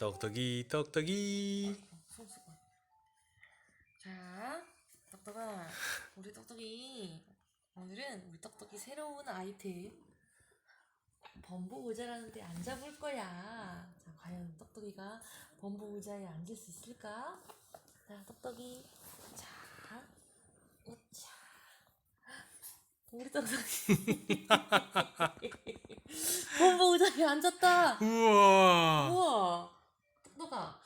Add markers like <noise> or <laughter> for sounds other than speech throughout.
떡떡이 떡떡이 손수건. 자, 떡떡아, 우리 떡떡이 오늘은 우리 떡떡이 새로운 아이템 범보 의자라는데 앉아볼 거야. 자, 과연 떡떡이가 범보 의자에 앉을 수 있을까? 자, 떡떡이, 자, 우차. 우리 떡떡이 <laughs> 범보 의자에 앉았다. 우와 우와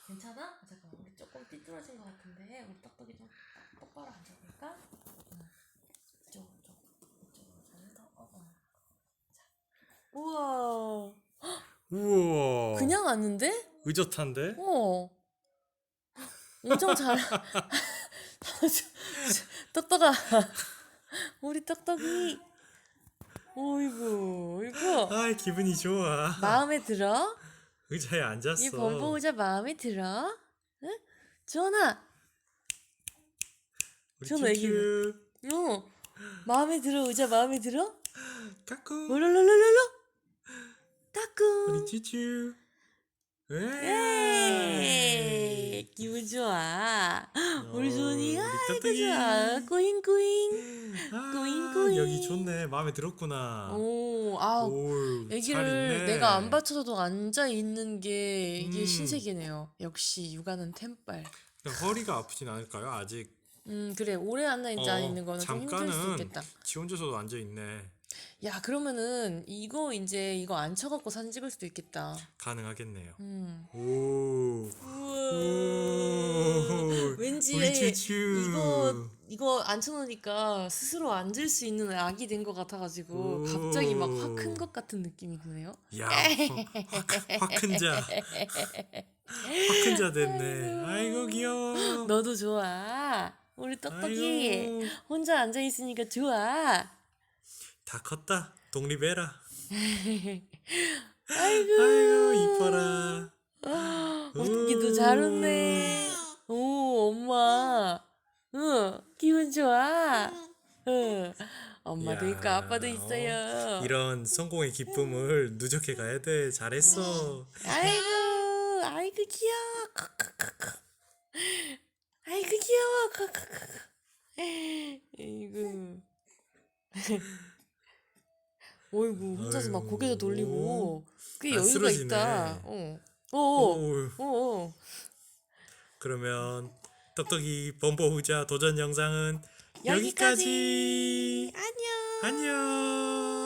괜찮아? 잠깐 우리 조금 삐뚤어진 것 같은데 우리 떡떡이 좀 똑바로 앉아볼까? 응. 이쪽 이쪽으로 잘해서 어, 어. 자. 우와 우와 그냥 앉는데? 의젓한데? 어 엄청 잘 <laughs> 떡떡아 우리 떡떡이 어이구 어이구 아 기분이 좋아 마음에 들어? 의자에 앉았어 이 범보 의자 마음에 들어? 응? 주원아, 우리 전 애기. 어, 마음에 들어? 의자 마음에 들어? 까꿍 롤롤롤롤롤, 우리 따끔. 쭈쭈 예, 에 기분 좋아. 우리 어, 우리 아이고 떡떡이. 좋아. 꾸잉 꾸잉. 아, 꾸잉, 꾸잉. 여기 좋네 마음에 들었구나 오, 아, 오, 잘 있네. 내가 안 받쳐도 앉아 있는 게 이게 음. 신세계네요. 역시 육아는 템빨. 그냥 허리가 아프진 않을까요? 아직 음, 그래. 오래 앉아 앉아 어, 있는 거는 좀 힘들 수 잠깐은 있겠다. 지 혼자서도 앉아 있네 야, 그러면은 이거 이제 이거 안 쳐갖고 사진 찍을 수도 있겠다. 가능하겠네요 음. 오 우와. 오, 왠지 우리 쭈쭈 이거 이거 안 쳐놓으니까 스스로 앉을 수 있는 악이 된 것 같아가지고 오. 갑자기 막 확 큰 것 같은 느낌이 드네요. 야, 화큰 자, 화큰 자 됐네. 아이고 귀여워. 너도 좋아. 우리 떡떡이 아이고, 혼자 앉아 있으니까 좋아. 다 컸다. 독립해라. <laughs> 아이고. 아이고 이뻐라. 웃기도 우. 잘 웃네. 오, 엄마. 응, 기분 좋아. 응. 엄마도 있고 야, 아빠도 있어요. 이런 성공의 기쁨을 누적해 가야 돼. 잘했어. 아이고, 아이고 귀여워. 크크크크. 아이고 귀여워. 크크크크. 아이고. <laughs> 어이구, 혼자서 막 고개도 돌리고 꽤안 여유가 쓰러지네. 있다. 어. 어. 오, 어. 어. 그러면 떡떡이 범버 후자 도전 영상은 여기까지. 여기까지. 안녕. 안녕.